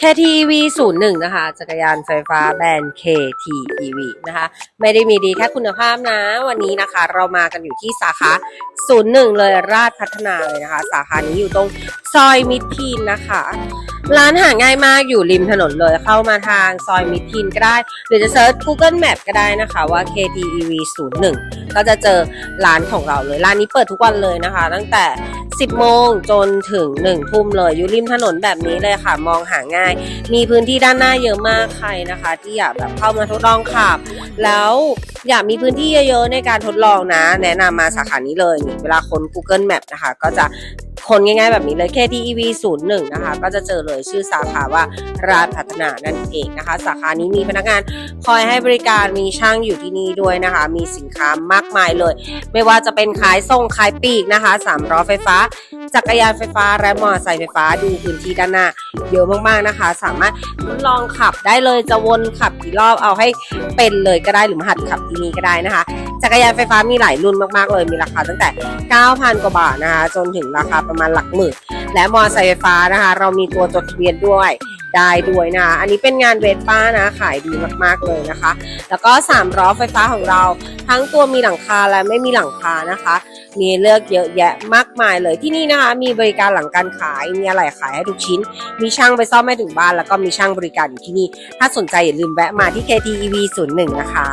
KTV 01 นะคะ จักรยานไฟฟ้าแบรนด์ KTV นะคะ ไม่ได้มีดีแค่คุณภาพนะ วันนี้นะคะ เรามากันอยู่ที่สาขา 01 เลยราชพัฒนาเลยนะคะ สาขานี้อยู่ตรงซอยมิตรทีนนะคะ ร้านหาง่ายมากอยู่ริมถนนเลยเข้ามาทางซอยมิตรทีนก็ได้ หรือจะเซิร์ช Google Map ก็ได้นะคะว่า KTEV 01ก็จะเจอร้านของเราเลย ร้านนี้เปิดทุกวันเลยนะคะ ตั้งแต่ 10 โมงจนถึง 1 ทุ่มเลย อยู่ริมถนนแบบนี้เลยค่ะ มองหาง่าย มีพื้นที่ด้านหน้าเยอะมากใครนะคะ ที่อยากแบบเข้ามาทดลองขับ แล้วอยากมีพื้นที่เยอะๆในการทดลองนะ แนะนำมาสาขานี้เลยเวลาคน Google Map นะคะ ก็จะ คนง่ายๆแบบนี้เลย KTEV 01 นะคะ ก็จะเจอเลยชื่อสาขาว่าราชพัฒนานั่นเองนะคะ สาขานี้มีพนักงานคอยให้บริการมีช่างอยู่ที่นี่ด้วยนะคะ มีสินค้ามากมายเลย ไม่ว่าจะเป็นขายส่งขายปีกนะคะสามล้อไฟฟ้า จักรยานไฟฟ้าและมอเตอร์ไซค์ไฟฟ้าดูพื้นที่ด้านหน้าเยอะมากๆนะคะ สามารถทดลองขับได้เลยจะวนขับกี่รอบเอาให้เป็นเลยก็ได้หรือมาหัดขับที่นี่ก็ได้นะคะ จักรยานไฟฟ้ามีหลายรุ่นมากๆเลย มีราคาตั้งแต่ 9,000 กว่าบาทนะคะ จนถึงราคาประมาณหลักหมื่น และมอเตอร์ไซค์ไฟฟ้านะคะ เรามีตัวจดทะเบียนด้วยได้ด้วยนะ อันนี้เป็นงานเวทป้านะ ขายดีมากๆเลยนะคะ แล้วก็3ล้อไฟฟ้าของเรา ทั้งตัวมีหลังคาและไม่มีหลังคานะคะ มีเลือกเยอะแยะมากมายเลยที่นี่นะคะ มีบริการหลังการขาย มีอะไรขายให้ทุกชิ้น มีช่างไปซ่อมให้ถึงบ้าน แล้วก็มีช่างบริการอยู่ที่นี่ ถ้าสนใจอย่าลืมแวะมาที่ KTEV 01 นะคะ